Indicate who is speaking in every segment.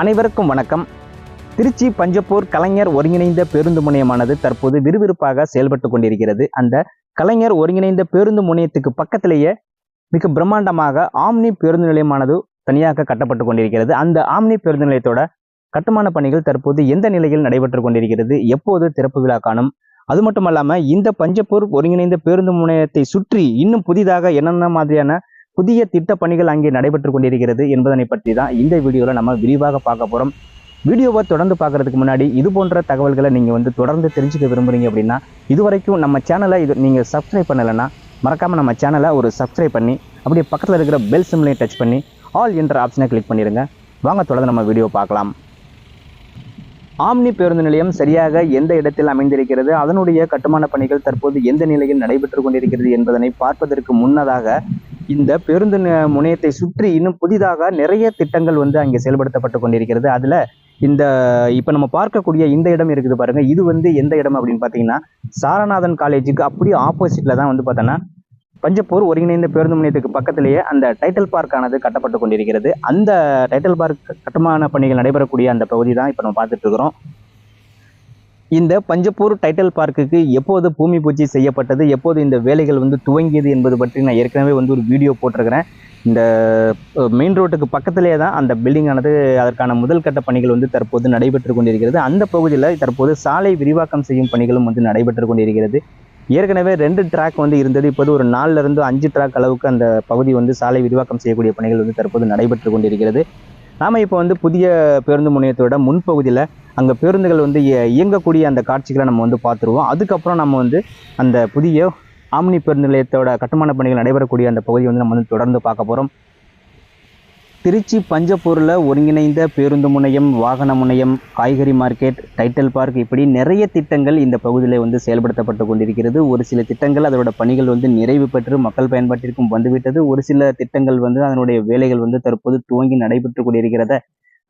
Speaker 1: அனைவருக்கும் வணக்கம். திருச்சி பஞ்சப்பூர் கலைஞர் ஒருங்கிணைந்த பேருந்து முனையமானது தற்போது விறுவிறுப்பாக செயல்பட்டு கொண்டிருக்கிறது. அந்த கலைஞர் ஒருங்கிணைந்த பேருந்து முனையத்துக்கு பக்கத்திலேயே மிக பிரம்மாண்டமாக ஆம்னி பேருந்து நிலையமானது தனியாக கட்டப்பட்டு கொண்டிருக்கிறது. அந்த ஆம்னி பேருந்து நிலையத்தோட கட்டுமான பணிகள் தற்போது எந்த நிலையில் நடைபெற்று கொண்டிருக்கிறது எப்போது திறப்பு விழா காணும்? அது மட்டும் இல்லாம இந்த பஞ்சப்பூர் ஒருங்கிணைந்த பேருந்து முனையத்தை சுற்றி இன்னும் புதிதாக என்னென்ன மாதிரியான புதிய திட்ட பணிகள் அங்கே நடைபெற்று கொண்டிருக்கிறது என்பதனை பற்றி தான் இந்த வீடியோவில் நம்ம விரிவாக பார்க்க போகிறோம் வீடியோவை தொடர்ந்து பார்க்குறதுக்கு முன்னாடி இது போன்ற தகவல்களை நீங்கள் வந்து தொடர்ந்து தெரிஞ்சுக்க விரும்புறீங்க அப்படின்னா இதுவரைக்கும் நம்ம சேனலை இது நீங்கள் சப்ஸ்கிரைப் பண்ணலைன்னா மறக்காமல் நம்ம சேனலை ஒரு சப்ஸ்கிரைப் பண்ணி அப்படியே பக்கத்தில் இருக்கிற பெல் சிம்லையும் டச் பண்ணி ஆல் என்ற ஆப்ஷனை கிளிக் பண்ணிடுங்க வாங்க தொடர்ந்து நம்ம வீடியோ பார்க்கலாம். ஆம்னி பேருந்து நிலையம் சரியாக எந்த இடத்தில் அமைந்திருக்கிறது அதனுடைய கட்டுமான பணிகள் தற்போது எந்த நிலையில் நடைபெற்று கொண்டிருக்கிறது என்பதனை பார்ப்பதற்கு முன்னதாக இந்த பேருந்து நி- முனையத்தை சுற்றி இன்னும் புதிதாக நிறைய திட்டங்கள் வந்து அங்கே செயல்படுத்தப்பட்டு கொண்டிருக்கிறது. அதில் இந்த இப்போ நம்ம பார்க்கக்கூடிய இந்த இடம் இருக்குது பாருங்கள் இது வந்து எந்த இடம் அப்படின்னு பார்த்தீங்கன்னா சாரநாதன் காலேஜுக்கு அப்படியே ஆப்போசிட்டில் தான் வந்து பார்த்தோன்னா பஞ்சப்பூர் ஒருங்கிணைந்த பேருந்து முனையத்துக்கு பக்கத்திலேயே அந்த டைட்டில் பார்க் ஆனது கட்டப்பட்டு கொண்டிருக்கிறது. அந்த டைட்டில் பார்க் கட்டுமான பணிகள் நடைபெறக்கூடிய அந்த பகுதி தான் இப்போ நம்ம பார்த்துட்டு இருக்கிறோம். இந்த பஞ்சப்பூர் டைட்டில் பார்க்குக்கு எப்போது பூமி பூஜை செய்யப்பட்டது எப்போது இந்த வேலைகள் வந்து துவங்கியது என்பது பற்றி நான் ஏற்கனவே வந்து ஒரு வீடியோ போட்டிருக்கிறேன். இந்த மெயின் ரோட்டுக்கு பக்கத்திலே தான் அந்த பில்டிங் ஆனது அதற்கான முதல் கட்ட பணிகள் வந்து தற்போது நடைபெற்று கொண்டிருக்கிறது. அந்த பகுதியில் தற்போது சாலை விரிவாக்கம் செய்யும் பணிகளும் வந்து நடைபெற்று கொண்டிருக்கிறது. ஏற்கனவே ரெண்டு ட்ராக் வந்து இருந்தது. இப்போது ஒரு நாலுலேருந்து அஞ்சு ட்ராக் அளவுக்கு அந்த பகுதி வந்து சாலை விரிவாக்கம் செய்யக்கூடிய பணிகள் வந்து தற்போது நடைபெற்று கொண்டிருக்கிறது. நாம் இப்போ வந்து புதிய பேருந்து முனையத்தோட முன்பகுதியில் அங்கே பேருந்துகள் வந்து இயங்கக்கூடிய அந்த காட்சிகளை நம்ம வந்து பார்த்துருவோம். அதுக்கப்புறம் நம்ம வந்து அந்த புதிய ஆம்னி பேருந்து நிலையத்தோட கட்டுமான பணிகள் நடைபெறக்கூடிய அந்த பகுதியை வந்து நம்ம வந்து தொடர்ந்து பார்க்க போகிறோம் திருச்சி பஞ்சப்பூரில் ஒருங்கிணைந்த பேருந்து முனையம் வாகன முனையம் காய்கறி மார்க்கெட் டைட்டில் பார்க் இப்படி நிறைய திட்டங்கள் இந்த பகுதியில் வந்து செயல்படுத்தப்பட்டு கொண்டிருக்கிறது. ஒரு சில திட்டங்கள் அதோட பணிகள் வந்து நிறைவு பெற்று மக்கள் பயன்பாட்டிற்கும் வந்துவிட்டது. ஒரு சில திட்டங்கள் வந்து அதனுடைய வேலைகள் வந்து தற்போது துவங்கி நடைபெற்று கொண்டிருக்கிறத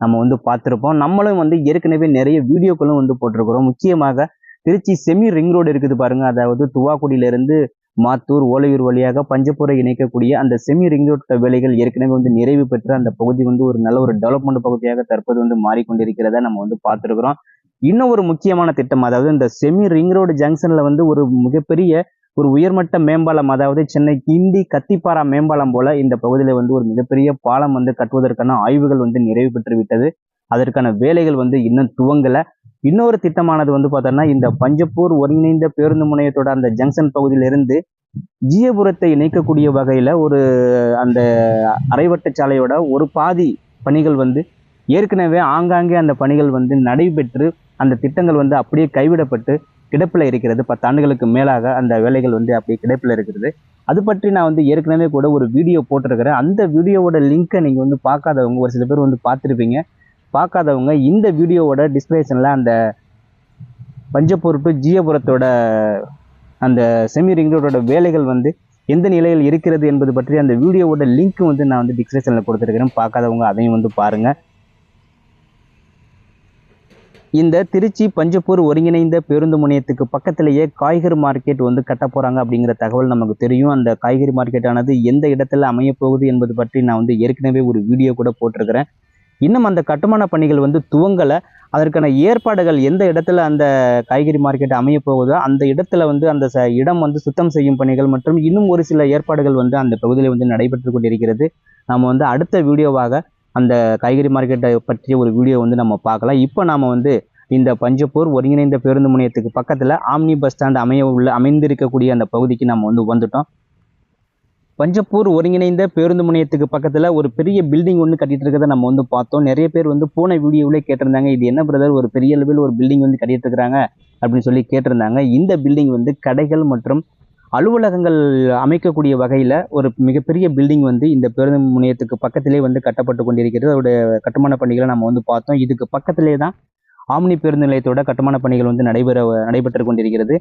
Speaker 1: நம்ம வந்து பார்த்துருப்போம். நம்மளும் வந்து ஏற்கனவே நிறைய வீடியோக்களும் வந்து போட்டிருக்கிறோம். முக்கியமாக திருச்சி செமி ரிங் ரோடு இருக்குது பாருங்க. அதாவது துவாக்குடியிலிருந்து மாத்தூர் ஓலையூர் வழியாக பஞ்சப்பூரை இணைக்கக்கூடிய அந்த செமி ரிங் ரோட் வேலைகள் ஏற்கனவே வந்து நிறைவு பெற்று அந்த பகுதி வந்து ஒரு நல்ல ஒரு டெவலப்மெண்ட் பகுதியாக தற்போது வந்து மாறிக்கொண்டிருக்கிறத நம்ம வந்து பார்த்துருக்குறோம். இன்னும் ஒரு முக்கியமான திட்டம் அதாவது இந்த செமி ரிங் ரோடு ஜங்ஷன்ல வந்து ஒரு மிகப்பெரிய ஒரு உயர்மட்ட மேம்பாலம் அதாவது சென்னை கிண்டி கத்திப்பாரா மேம்பாலம் போல இந்த பகுதியில் வந்து ஒரு மிகப்பெரிய பாலம் வந்து கட்டுவதற்கான ஆய்வுகள் வந்து நிறைவு பெற்று விட்டது. அதற்கான வேலைகள் வந்து இன்னும் துவங்கலை. இன்னொரு திட்டமானது வந்து பார்த்தோம்னா இந்த பஞ்சப்பூர் ஒருங்கிணைந்த பேருந்து முனையத்தோட அந்த ஜங்ஷன் பகுதியிலிருந்து ஜியபுரத்தை இணைக்கக்கூடிய வகையில் ஒரு அந்த அரைவட்ட சாலையோட ஒரு பாதி பணிகள் வந்து ஏற்கனவே ஆங்காங்கே அந்த பணிகள் வந்து நடைபெற்று அந்த திட்டங்கள் வந்து அப்படியே கைவிடப்பட்டு கிடப்பில் இருக்கிறது பத்து ஆண்டுகளுக்கு மேலாக அந்த வேலைகள் வந்து அப்படியே கிடப்பில் இருக்கிறது அது பற்றி நான் வந்து ஏற்கனவே கூட ஒரு வீடியோ போட்டிருக்கிறேன். அந்த வீடியோவோட லிங்க்கை நீங்கள் வந்து பார்க்காதவங்க ஒரு சில பேர் வந்து பார்த்துருப்பீங்க. பார்க்காதவங்க இந்த வீடியோவோட டிஸ்கிரிப்ஷனில் அந்த பஞ்சப்பூர் டு ஜியபுரத்தோட அந்த செமி ரிங் ரோடோட வேலைகள் வந்து எந்த நிலையில் இருக்கிறது என்பது பற்றி அந்த வீடியோவோட லிங்க் வந்து நான் வந்து டிஸ்கிரிப்ஷனில் கொடுத்துருக்கிறேன். பார்க்காதவங்க அதையும் வந்து பாருங்கள் இந்த திருச்சி பஞ்சப்பூர் ஒருங்கிணைந்த பேருந்து முனையத்துக்கு பக்கத்திலேயே காய்கறி மார்க்கெட் வந்து கட்ட போகிறாங்க அப்படிங்கிற தகவல் நமக்கு தெரியும். அந்த காய்கறி மார்க்கெட்டானது எந்த இடத்துல அமையப்போகுது என்பது பற்றி நான் வந்து ஏற்கனவே ஒரு வீடியோ கூட போட்டிருக்கிறேன். இன்னும் அந்த கட்டுமான பணிகள் வந்து துவங்கலை. அதற்கான ஏற்பாடுகள் எந்த இடத்துல அந்த காய்கறி மார்க்கெட் அமைய போகுதோ அந்த இடத்துல வந்து அந்த ச- இடம் வந்து சுத்தம் செய்யும் பணிகள் மற்றும் இன்னும் ஒரு சில ஏற்பாடுகள் வந்து அந்த பகுதியில் வந்து நடைபெற்று கொண்டிருக்கிறது. நம்ம வந்து அடுத்த வீடியோவாக அந்த காய்கறி மார்க்கெட்டை பற்றிய ஒரு வீடியோ வந்து நம்ம பார்க்கலாம். இப்போ நாம் வந்து இந்த பஞ்சப்பூர் ஒருங்கிணைந்த பேருந்து முனையத்துக்கு பக்கத்தில் ஆம்னி பஸ் ஸ்டாண்ட் அமைய உள்ள அமைந்திருக்கக்கூடிய அந்த பகுதிக்கு நம்ம வந்து வந்துட்டோம். பஞ்சப்பூர் ஒருங்கிணைந்த பேருந்து முனையத்துக்கு பக்கத்தில் ஒரு பெரிய பில்டிங் ஒன்று கட்டிட்டு இருக்கிறத நம்ம வந்து பார்த்தோம். நிறைய பேர் வந்து போன வீடியோவிலே கேட்டிருந்தாங்க இது என்ன பிரதர் ஒரு பெரிய அளவில் ஒரு பில்டிங் வந்து கட்டிட்டு இருக்கிறாங்க அப்படின்னு சொல்லி கேட்டிருந்தாங்க. இந்த பில்டிங் வந்து கடைகள் மற்றும் அலுவலகங்கள் அமைக்கக்கூடிய வகையில் ஒரு மிகப்பெரிய பில்டிங் வந்து இந்த பேருந்து முனையத்துக்கு பக்கத்திலே வந்து கட்டப்பட்டு கொண்டிருக்கிறது. அதோட கட்டுமான பணிகளை நம்ம வந்து பார்த்தோம். இதுக்கு பக்கத்திலே தான் ஆம்னி பேருந்து நிலையத்தோட கட்டுமான பணிகள் வந்து நடைபெற நடைபெற்று கொண்டிருக்கிறது.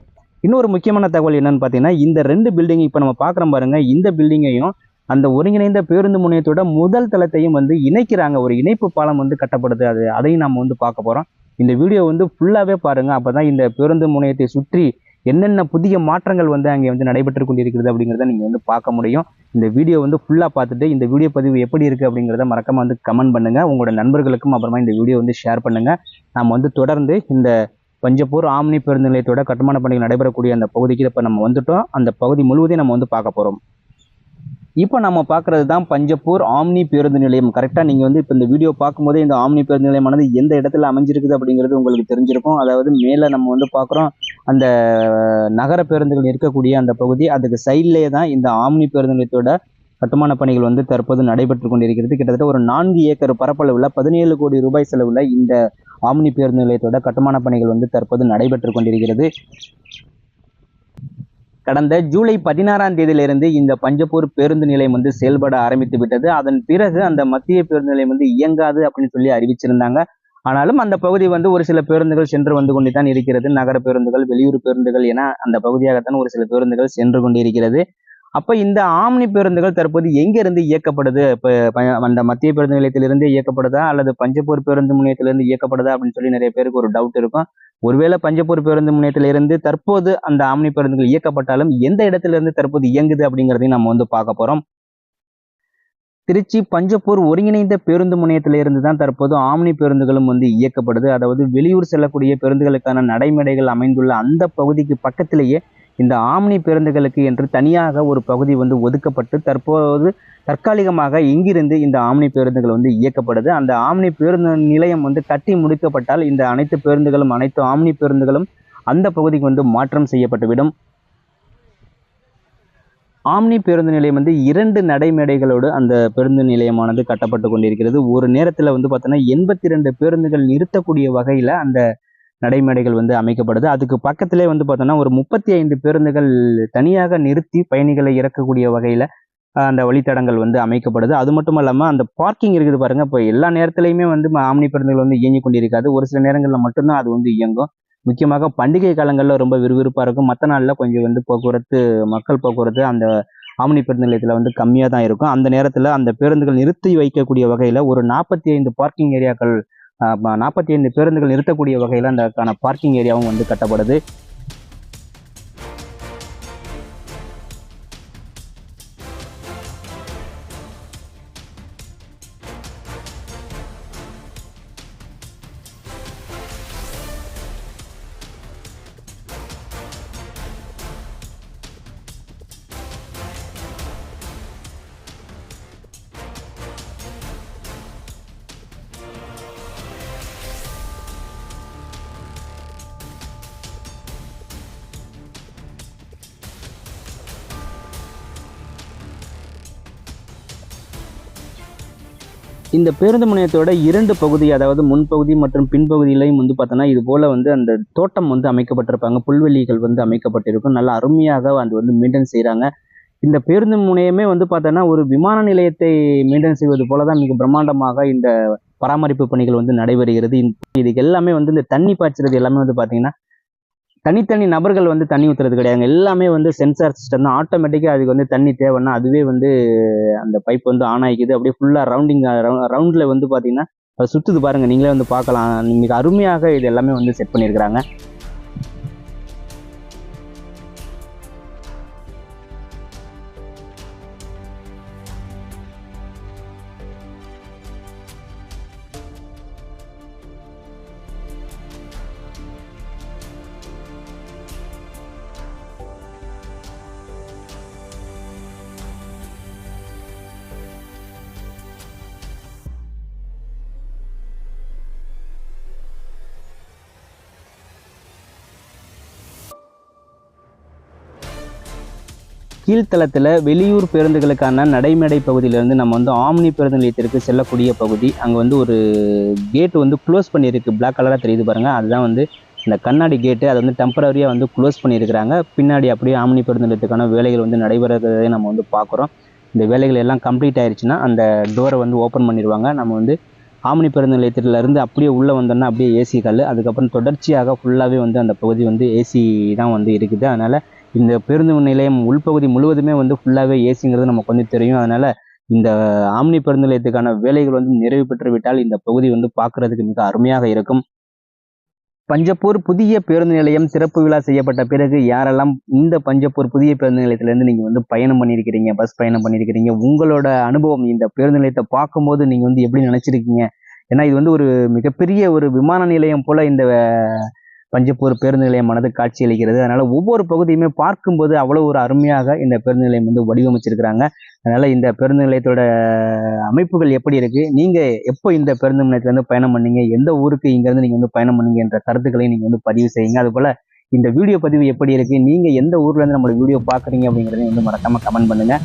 Speaker 1: இன்னொரு முக்கியமான தகவல் என்னன்னு பார்த்தீங்கன்னா இந்த ரெண்டு பில்டிங் இப்போ நம்ம பார்க்குறோம் பாருங்க. இந்த பில்டிங்கையும் அந்த ஒருங்கிணைந்த பேருந்து முனையத்தோட முதல் தளத்தையும் வந்து இணைக்கிறாங்க. ஒரு இணைப்பு பாலம் வந்து கட்டப்படுது. அது அதையும் நம்ம வந்து பார்க்க போகிறோம் இந்த வீடியோ வந்து ஃபுல்லாகவே பாருங்கள் அப்போ தான் இந்த பேருந்து முனையத்தை சுற்றி என்னென்ன புதிய மாற்றங்கள் வந்து அங்கே வந்து நடைபெற்று கொண்டிருக்கிறது அப்படிங்கிறத நீங்கள் வந்து பார்க்க முடியும். இந்த வீடியோ வந்து ஃபுல்லாக பார்த்துட்டு இந்த வீடியோ பதிவு எப்படி இருக்குது அப்படிங்கிறத மறக்காமல் வந்து கமெண்ட் பண்ணுங்கள் உங்களோட நண்பர்களுக்கும் அப்புறமா இந்த வீடியோ வந்து ஷேர் பண்ணுங்கள் நம்ம வந்து தொடர்ந்து இந்த பஞ்சப்பூர் ஆம்னி பேருந்து நிலையத்தோட கட்டுமான பணிகள் நடைபெறக்கூடிய அந்த பகுதிக்கு இப்போ நம்ம வந்துட்டோம். அந்த பகுதி முழுவதையும் நம்ம வந்து பார்க்க போகிறோம் இப்போ நம்ம பார்க்குறது தான் பஞ்சப்பூர் ஆம்னி பேருந்து நிலையம். கரெக்டாக நீங்கள் வந்து இப்போ இந்த வீடியோ பார்க்கும்போதே இந்த ஆம்னி பேருந்து நிலையமானது எந்த இடத்துல அமைஞ்சிருக்குது அப்படிங்கிறது உங்களுக்கு தெரிஞ்சிருக்கும். அதாவது மேலே நம்ம வந்து பார்க்குறோம். அந்த நகர பேருந்துகள் இருக்கக்கூடிய அந்த பகுதி அதுக்கு சைட்லேயே தான் இந்த ஆம்னி பேருந்து நிலையத்தோட கட்டுமான பணிகள் வந்து தற்போது நடைபெற்று கொண்டிருக்கிறது. கிட்டத்தட்ட ஒரு நான்கு ஏக்கர் பரப்பளவில் பதினேழு கோடி ரூபாய் செலவில் இந்த ஆம்னி பேருந்து நிலையத்தோட கட்டுமான பணிகள் வந்து தற்போது நடைபெற்று கொண்டிருக்கிறது. கடந்த ஜூலை பதினாறாம் தேதியிலிருந்து இந்த பஞ்சப்பூர் பேருந்து நிலையம் வந்து செயல்பட ஆரம்பித்து விட்டது. அதன் பிறகு அந்த மத்திய பேருந்து நிலையம் வந்து இயங்காது அப்படின்னு சொல்லி அறிவிச்சிருந்தாங்க. ஆனாலும் அந்த பகுதி வந்து ஒரு சில பேருந்துகள் சென்று வந்து கொண்டு தான் இருக்கிறது. நகர பேருந்துகள் வெளியூர் பேருந்துகள் என அந்த பகுதியாகத்தான் ஒரு சில பேருந்துகள் சென்று கொண்டு இருக்கிறது அப்ப இந்த ஆம்னி பேருந்துகள் தற்போது எங்கிருந்து இயக்கப்படுது? இப்போ அந்த மத்திய பேருந்து நிலையத்திலிருந்து இயக்கப்படுதா? அல்லது பஞ்சப்பூர் பேருந்து முனையத்திலிருந்து இயக்கப்படுதா? அப்படின்னு சொல்லி நிறைய பேருக்கு ஒரு டவுட் இருக்கும். ஒருவேளை பஞ்சப்பூர் பேருந்து முனையத்திலிருந்து தற்போது அந்த ஆம்னி பேருந்துகள் இயக்கப்பட்டாலும் எந்த இடத்திலிருந்து தற்போது இயங்குது அப்படிங்கிறதையும் நம்ம வந்து பார்க்க போறோம். திருச்சி பஞ்சப்பூர் ஒருங்கிணைந்த பேருந்து முனையத்திலிருந்து தான் தற்போது ஆம்னி பேருந்துகளும் வந்து இயக்கப்படுது. அதாவது வெளியூர் செல்லக்கூடிய பேருந்துகளுக்கான நடைமேடைகள் அமைந்துள்ள அந்த பகுதிக்கு பக்கத்திலேயே இந்த ஆம்னி பேருந்துகளுக்கு என்று தனியாக ஒரு பகுதி வந்து ஒதுக்கப்பட்டு தற்போது தற்காலிகமாக இங்கிருந்து இந்த ஆம்னி பேருந்துகள் வந்து இயக்கப்படுது. அந்த ஆம்னி பேருந்து நிலையம் வந்து கட்டி முடிக்கப்பட்டால் இந்த அனைத்து பேருந்துகளும் அனைத்து ஆம்னி பேருந்துகளும் அந்த பகுதிக்கு வந்து மாற்றம் செய்யப்பட்டுவிடும். ஆம்னி பேருந்து நிலையம் வந்து இரண்டு நடைமேடைகளோடு அந்த பேருந்து நிலையமானது கட்டப்பட்டு கொண்டிருக்கிறது. ஒரு நேரத்தில் வந்து பார்த்தோன்னா எண்பத்தி ரெண்டு பேருந்துகள் நிறுத்தக்கூடிய வகையில் அந்த நடைமேடைகள் வந்து அமைக்கப்படுது. அதுக்கு பக்கத்திலே வந்து பார்த்தோன்னா ஒரு முப்பத்தி ஐந்து பேருந்துகள் தனியாக நிறுத்தி பயணிகளை இறக்கக்கூடிய வகையில் அந்த வழித்தடங்கள் வந்து அமைக்கப்படுது. அது மட்டும் இல்லாமல் அந்த பார்க்கிங் இருக்குது பாருங்க. இப்போ எல்லா நேரத்துலையுமே வந்து ஆம்னி பேருந்துகள் வந்து இயங்கி கொண்டிருக்காது. ஒரு சில நேரங்களில் மட்டும்தான் அது வந்து இயங்கும். முக்கியமாக பண்டிகை காலங்களில் ரொம்ப விறுவிறுப்பாக இருக்கும். மற்ற நாளில் கொஞ்சம் வந்து போக்குவரத்து மக்கள் போக்குவரத்து அந்த ஆம்னி பேருந்து நிலையத்தில் வந்து கம்மியாக தான் இருக்கும். அந்த நேரத்தில் அந்த பேருந்துகள் நிறுத்தி வைக்கக்கூடிய வகையில் ஒரு நாற்பத்தி ஐந்து பார்க்கிங் ஏரியாக்கள் நாற்பத்தி ஐந்து பேருந்துகள் நிறுத்தக்கூடிய வகையில் அந்தக்கான பார்க்கிங் ஏரியாவும் வந்து கட்டப்படுது. இந்த பேருந்து முனையத்தோட இரண்டு பகுதி அதாவது முன்பகுதி மற்றும் பின்பகுதியிலையும் வந்து பார்த்தோன்னா இது போல் வந்து அந்த தோட்டம் வந்து அமைக்கப்பட்டிருப்பாங்க. புல்வெளிகள் வந்து அமைக்கப்பட்டிருக்கும். நல்லா அருமையாக அது வந்து மெயின்டைன் செய்கிறாங்க இந்த பேருந்து முனையமே வந்து பார்த்தோன்னா ஒரு விமான நிலையத்தை மெயின்டைன் செய்வது போல தான் மிக பிரம்மாண்டமாக இந்த பராமரிப்பு பணிகள் வந்து நடைபெறுகிறது. இதுக்கு எல்லாமே வந்து இந்த தண்ணி பாய்ச்சறது எல்லாமே வந்து பார்த்தீங்கன்னா தனித்தனி நபர்கள் வந்து தண்ணி ஊற்றுறது கிடையாது எல்லாமே வந்து சென்சார் சிஸ்டம் தான். ஆட்டோமேட்டிக்காக அதுக்கு வந்து தண்ணி தேவைன்னா அதுவே வந்து அந்த பைப் வந்து ஆன் ஆகிக்குது அப்படியே ஃபுல்லாக ரவுண்டிங் ரவுண்டில் வந்து பார்த்தீங்கன்னா சுற்றுது பாருங்கள் நீங்களே வந்து பார்க்கலாம். மிக அருமையாக இது எல்லாமே வந்து செட் பண்ணியிருக்கிறாங்க கீழ்த்தளத்தில் வெளியூர் பேருந்துகளுக்கான நடைமேடை பகுதியிலேருந்து நம்ம வந்து ஆம்னி பேருந்து நிலையத்திற்கு செல்லக்கூடிய பகுதி. அங்கே வந்து ஒரு கேட் வந்து க்ளோஸ் பண்ணியிருக்கு. பிளாக் கலராக தெரியுது பாருங்கள் அதுதான் வந்து இந்த கண்ணாடி கேட்டு அதை வந்து டெம்பரரியாக வந்து க்ளோஸ் பண்ணியிருக்கிறாங்க. பின்னாடி அப்படியே ஆம்னி பேருந்து நிலையத்துக்கான வேலைகள் வந்து நடைபெறதை நம்ம வந்து பார்க்குறோம். இந்த வேலைகள் எல்லாம் கம்ப்ளீட் ஆயிடுச்சுன்னா அந்த டோரை வந்து ஓப்பன் பண்ணிடுவாங்க. நம்ம வந்து ஆம்னி பேருந்து நிலையத்திலேருந்து அப்படியே உள்ளே வந்தோம்னா அப்படியே ஏசி கல் அதுக்கப்புறம் தொடர்ச்சியாக ஃபுல்லாகவே வந்து அந்த பகுதி வந்து ஏசி தான் வந்து இருக்குது. அதனால் இந்த பேருந்து நிலையம் உள்பகுதி முழுவதுமே வந்து ஃபுல்லாகவே ஏசிங்கிறது நமக்கு வந்து தெரியும். அதனால் இந்த ஆம்னி பேருந்து நிலையத்துக்கான வேலைகள் வந்து நிறைவு பெற்று விட்டால் இந்த பகுதி வந்து பார்க்கறதுக்கு மிக அருமையாக இருக்கும். பஞ்சப்பூர் புதிய பேருந்து நிலையம் சிறப்பு விழா செய்யப்பட்ட பிறகு யாரெல்லாம் இந்த பஞ்சப்பூர் புதிய பேருந்து நிலையத்திலேருந்து நீங்கள் வந்து பயணம் பண்ணியிருக்கிறீங்க பஸ் பயணம் பண்ணியிருக்கிறீங்க உங்களோட அனுபவம் இந்த பேருந்து நிலையத்தை பார்க்கும்போது நீங்கள் வந்து எப்படி நினச்சிருக்கீங்க? ஏன்னா இது வந்து ஒரு மிகப்பெரிய ஒரு விமான நிலையம் போல இந்த பஞ்சப்பூர் பேருந்து நிலையம் மனது காட்சி அளிக்கிறது. அதனால ஒவ்வொரு பகுதியுமே பார்க்கும்போது அவ்வளோ ஒரு அருமையாக இந்த பேருந்து நிலையம் வந்து வடிவமைச்சிருக்கிறாங்க. அதனால இந்த பேருந்து நிலையத்தோட அமைப்புகள் எப்படி இருக்கு? நீங்க எப்போ இந்த பேருந்து நிலையத்துல இருந்து பயணம் பண்ணீங்க? எந்த ஊருக்கு இங்கேருந்து நீங்க வந்து பயணம் பண்ணீங்க? என்ற கருத்துக்களையும் நீங்க வந்து பதிவு செய்யுங்க. அது போல இந்த வீடியோ பதிவு எப்படி இருக்கு? நீங்க எந்த ஊர்ல இருந்து நம்மளோட வீடியோ பாக்குறீங்க அப்படிங்கறத வந்து மறக்காம கமெண்ட் பண்ணுங்க.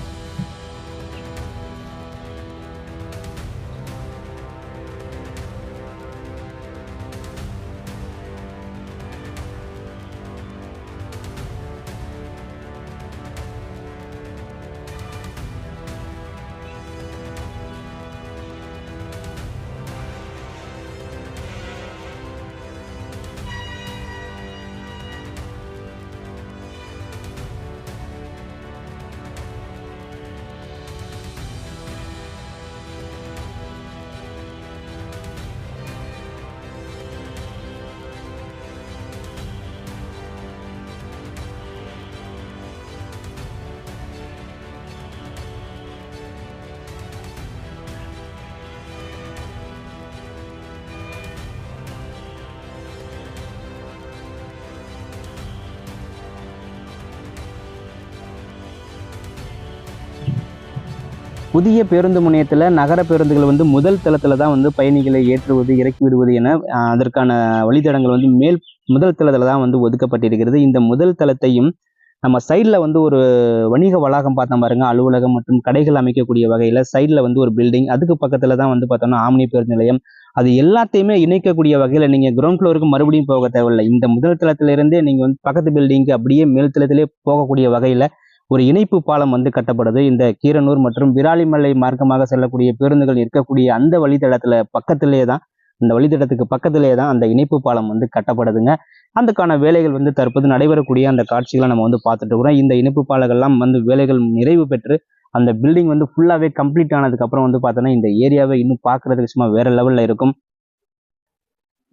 Speaker 1: புதிய பேருந்து முனையத்தில் நகர பேருந்துகள் வந்து முதல் தளத்தில் தான் வந்து பயணிகளை ஏற்றுவது இறக்கி விடுவது என அதற்கான வழித்தடங்கள் வந்து மேல் முதல் தளத்தில் தான் வந்து ஒதுக்கப்பட்டிருக்கிறது. இந்த முதல் தளத்தையும் நம்ம சைடில் வந்து ஒரு வணிக வளாகம் பார்த்தோம் பாருங்க. அலுவலகம் மற்றும் கடைகள் அமைக்கக்கூடிய வகையில் சைடில் வந்து ஒரு பில்டிங். அதுக்கு பக்கத்தில் தான் வந்து பார்த்தோம்னா ஆம்னி பேருந்து நிலையம். அது எல்லாத்தையுமே இணைக்கக்கூடிய வகையில் நீங்கள் கிரவுண்ட் ஃப்ளோருக்கு மறுபடியும் போக தேவையில்லை. இந்த முதல் தளத்திலிருந்தே நீங்கள் வந்து பக்கத்து பில்டிங்க்கு அப்படியே மேல் தளத்திலே போகக்கூடிய வகையில் ஒரு இணைப்பு பாலம் வந்து கட்டப்படுது. இந்த கீரனூர் மற்றும் விராலிமலை மார்க்கமாக செல்லக்கூடிய பேருந்துகள் இருக்கக்கூடிய அந்த வழித்தடத்துல பக்கத்திலேயே தான் இந்த வழித்தடத்துக்கு பக்கத்திலேயே தான் அந்த இணைப்பு பாலம் வந்து கட்டப்படுதுங்க. அதுக்கான வேலைகள் வந்து தற்போது நடைபெறக்கூடிய அந்த காட்சிகளை நம்ம வந்து பார்த்துட்டு இருக்கிறோம். இந்த இணைப்பு பாலங்கள்லாம் வந்து வேலைகள் நிறைவு பெற்று அந்த பில்டிங் வந்து ஃபுல்லாகவே கம்ப்ளீட் ஆனதுக்கப்புறம் வந்து பார்த்தோன்னா இந்த ஏரியாவை இன்னும் பார்க்குறதுக்கு சும்மா வேற லெவலில் இருக்கும்.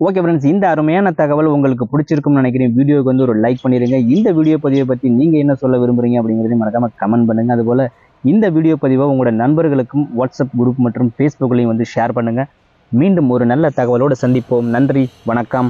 Speaker 1: ஓகே ஃப்ரெண்ட்ஸ் இந்த அருமையான தகவல் உங்களுக்கு பிடிச்சிருக்கும்னு நினைக்கிறேன். வீடியோக்கு வந்து ஒரு லைக் பண்ணிடுங்க இந்த வீடியோ பதிவை பற்றி நீங்கள் என்ன சொல்ல விரும்புகிறீங்க அப்படிங்கிறதையும் மறக்காமல் கமெண்ட் பண்ணுங்க. அதுபோல் இந்த வீடியோ பதிவை உங்களோட நண்பர்களுக்கும் வாட்ஸ்அப் குரூப் மற்றும் ஃபேஸ்புக்லையும் வந்து ஷேர் பண்ணுங்கள் மீண்டும் ஒரு நல்ல தகவலோடு சந்திப்போம். நன்றி வணக்கம்.